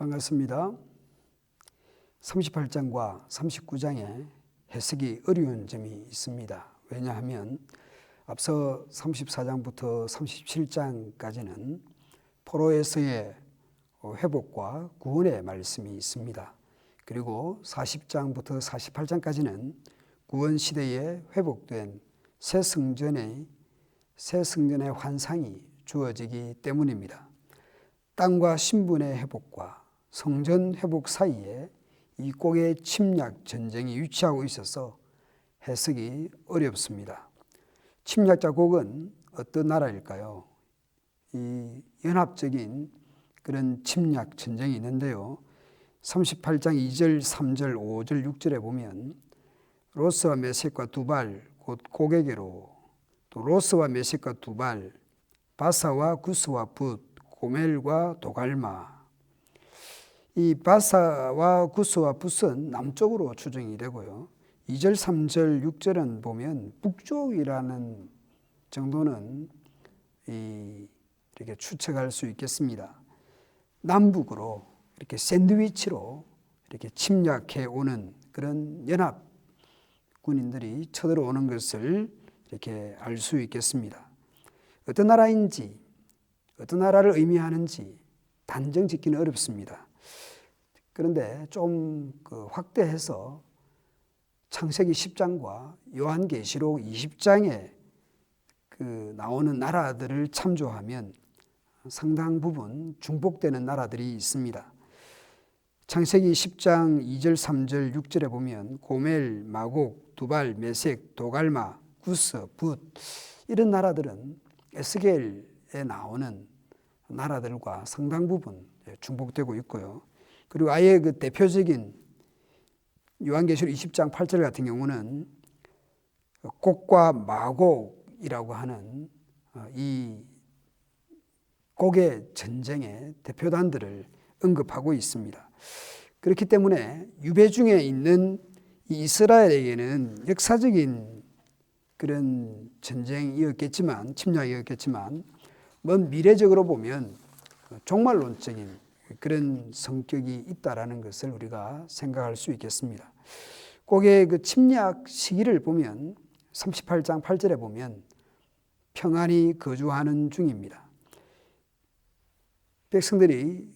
반갑습니다. 38장과 39장에 해석이 어려운 점이 있습니다. 왜냐하면 앞서 34장부터 37장까지는 포로에서의 회복과 구원의 말씀이 있습니다. 그리고 40장부터 48장까지는 구원 시대에 회복된 새 성전의 새 성전의 환상이 주어지기 때문입니다. 땅과 신분의 회복과 성전 회복 사이에 이 꼭의 침략 전쟁이 위치하고 있어서 해석이 어렵습니다. 침략자 곡은 어떤 나라일까요? 이 연합적인 그런 침략 전쟁이 있는데요. 38장 2절, 3절, 5절, 6절에 보면 로스와 메색과 두발 곧 고개계로 또 로스와 메색과 두발 바사와 구스와 붓 고멜과 도갈마 이 바사와 구스와 붓은 남쪽으로 추정이 되고요. 2절, 3절, 6절은 보면 북쪽이라는 정도는 이 이렇게 추측할 수 있겠습니다. 남북으로 이렇게 샌드위치로 이렇게 침략해 오는 그런 연합 군인들이 쳐들어오는 것을 이렇게 알 수 있겠습니다. 어떤 나라인지, 어떤 나라를 의미하는지 단정 짓기는 어렵습니다. 그런데 좀 그 확대해서 창세기 10장과 요한계시록 20장에 그 나오는 나라들을 참조하면 상당 부분 중복되는 나라들이 있습니다. 창세기 10장 2절, 3절, 6절에 보면 고멜, 마곡, 두발, 메색, 도갈마, 구스, 붓 이런 나라들은 에스겔에 나오는 나라들과 상당 부분 중복되고 있고요. 그리고 아예 그 대표적인 요한계시록 20장 8절 같은 경우는 곡과 마곡이라고 하는 어, 이 곡의 전쟁의 대표단들을 언급하고 있습니다. 그렇기 때문에 유배 중에 있는 이스라엘에게는 역사적인 그런 전쟁이었겠지만 침략이었겠지만 먼 미래적으로 보면 종말론적인 그런 성격이 있다라는 것을 우리가 생각할 수 있겠습니다. 곡의 그 침략 시기를 보면 38장 8절에 보면 평안히 거주하는 중입니다. 백성들이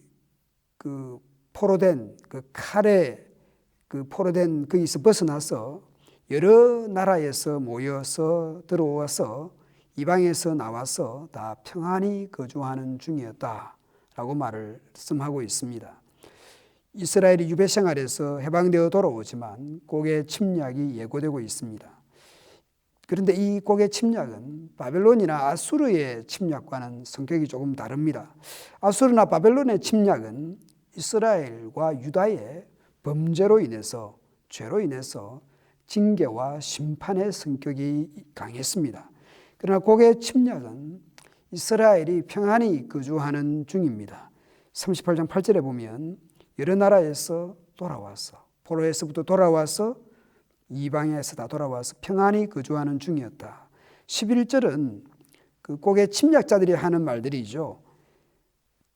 그 포로된 그 칼에 그 포로된 거기서 벗어나서 여러 나라에서 모여서 들어와서 이방에서 나와서 다 평안히 거주하는 중이었다. 라고 말을 씀하고 있습니다. 이스라엘이 유배 생활에서 해방되어 돌아오지만 곡의 침략이 예고되고 있습니다. 그런데 이 곡의 침략은 바벨론이나 아수르의 침략과는 성격이 조금 다릅니다. 아수르나 바벨론의 침략은 이스라엘과 유다의 범죄로 인해서 죄로 인해서 징계와 심판의 성격이 강했습니다. 그러나 곡의 침략은 이스라엘이 평안히 거주하는 중입니다. 38장 8절에 보면 여러 나라에서 돌아와서 포로에서부터 돌아와서 이방에서 다 돌아와서 평안히 거주하는 중이었다. 11절은 그 꼭의 침략자들이 하는 말들이죠.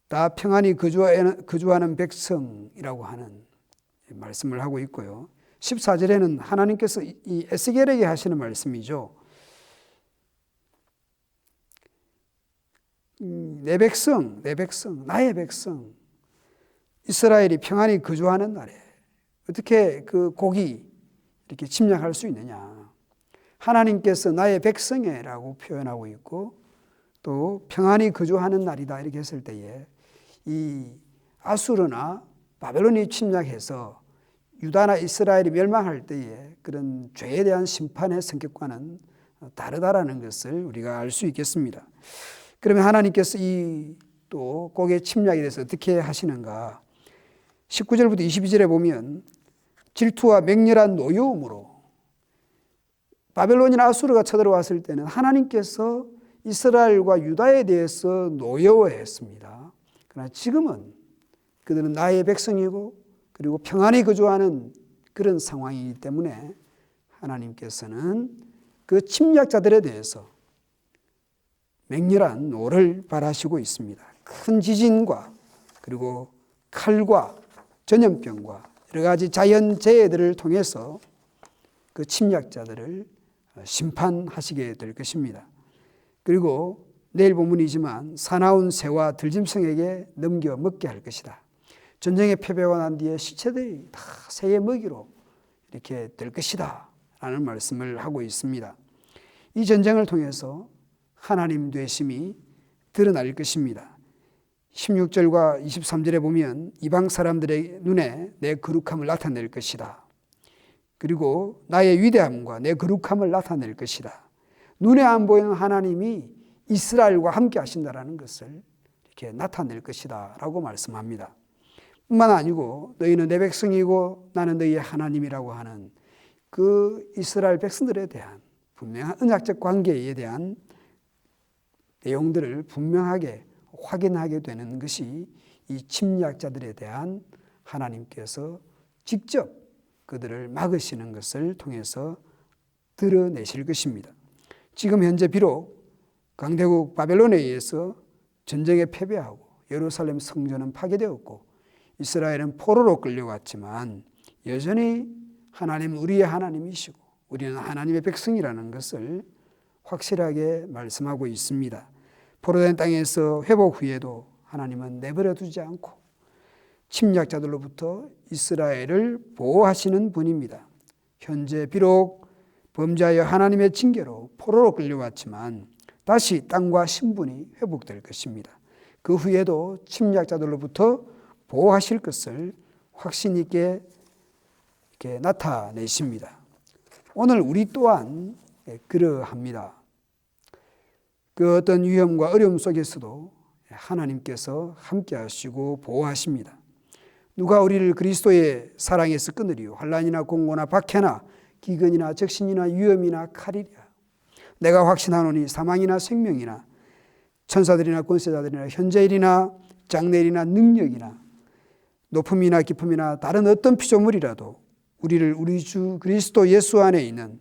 다 평안히 거주하는 백성이라고 하는 말씀을 하고 있고요. 14절에는 하나님께서 이 에스겔에게 하시는 말씀이죠. 음, 내 백성, 내 백성, 나의 백성, 이스라엘이 평안히 거주하는 날에 어떻게 그 곡이 이렇게 침략할 수 있느냐. 하나님께서 나의 백성이라고 표현하고 있고 또 평안히 거주하는 날이다 이렇게 했을 때에 이 아수르나 바벨론이 침략해서 유다나 이스라엘이 멸망할 때에 그런 죄에 대한 심판의 성격과는 다르다라는 것을 우리가 알 수 있겠습니다. 그러면 하나님께서 이 또 곡의 침략에 대해서 어떻게 하시는가? 19절부터 22절에 보면 질투와 맹렬한 노여움으로 바벨론이나 아수르가 쳐들어왔을 때는 하나님께서 이스라엘과 유다에 대해서 노여워했습니다. 그러나 지금은 그들은 나의 백성이고 그리고 평안히 거주하는 그런 상황이기 때문에 하나님께서는 그 침략자들에 대해서 맹렬한 노를 발하시고 있습니다. 큰 지진과 그리고 칼과 전염병과 여러 가지 자연 재해들을 통해서 그 침략자들을 심판하시게 될 것입니다. 그리고 내일 본문이지만 사나운 새와 들짐승에게 넘겨 먹게 할 것이다. 전쟁에 패배가 난 뒤에 시체들이 다 새의 먹이로 이렇게 될 것이다. 라는 말씀을 하고 있습니다. 이 전쟁을 통해서 하나님 되심이 드러날 것입니다. 16절과 23절에 보면 이방 사람들의 눈에 내 거룩함을 나타낼 것이다. 그리고 나의 위대함과 내 거룩함을 나타낼 것이다. 눈에 안 보이는 하나님이 이스라엘과 함께 하신다라는 것을 이렇게 나타낼 것이다. 라고 말씀합니다. 뿐만 아니고 너희는 내 백성이고 나는 너희의 하나님이라고 하는 그 이스라엘 백성들에 대한 분명한 언약적 관계에 대한 내용들을 분명하게 확인하게 되는 것이 이 침략자들에 대한 하나님께서 직접 그들을 막으시는 것을 통해서 드러내실 것입니다. 지금 현재 비록 강대국 바벨론에 의해서 전쟁에 패배하고 예루살렘 성전은 파괴되었고 이스라엘은 포로로 끌려갔지만 여전히 하나님 우리의 하나님이시고 우리는 하나님의 백성이라는 것을 확실하게 말씀하고 있습니다. 포로된 땅에서 회복 후에도 하나님은 내버려 두지 않고 침략자들로부터 이스라엘을 보호하시는 분입니다. 현재 비록 범죄하여 하나님의 징계로 포로로 끌려왔지만 다시 땅과 신분이 회복될 것입니다. 그 후에도 침략자들로부터 보호하실 것을 확신 있게 나타내십니다. 오늘 우리 또한 그러합니다. 그 어떤 위험과 어려움 속에서도 하나님께서 함께 하시고 보호하십니다. 누가 우리를 그리스도의 사랑에서 끊으리요 환란이나 공고나 박해나 기근이나 적신이나 위험이나 칼이랴 내가 확신하노니 사망이나 생명이나 천사들이나 권세자들이나 현재일이나 장래일이나 능력이나 높음이나 깊음이나 다른 어떤 피조물이라도 우리를 우리 주 그리스도 예수 안에 있는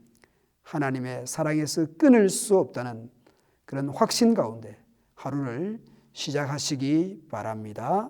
하나님의 사랑에서 끊을 수 없다는 그런 확신 가운데 하루를 시작하시기 바랍니다.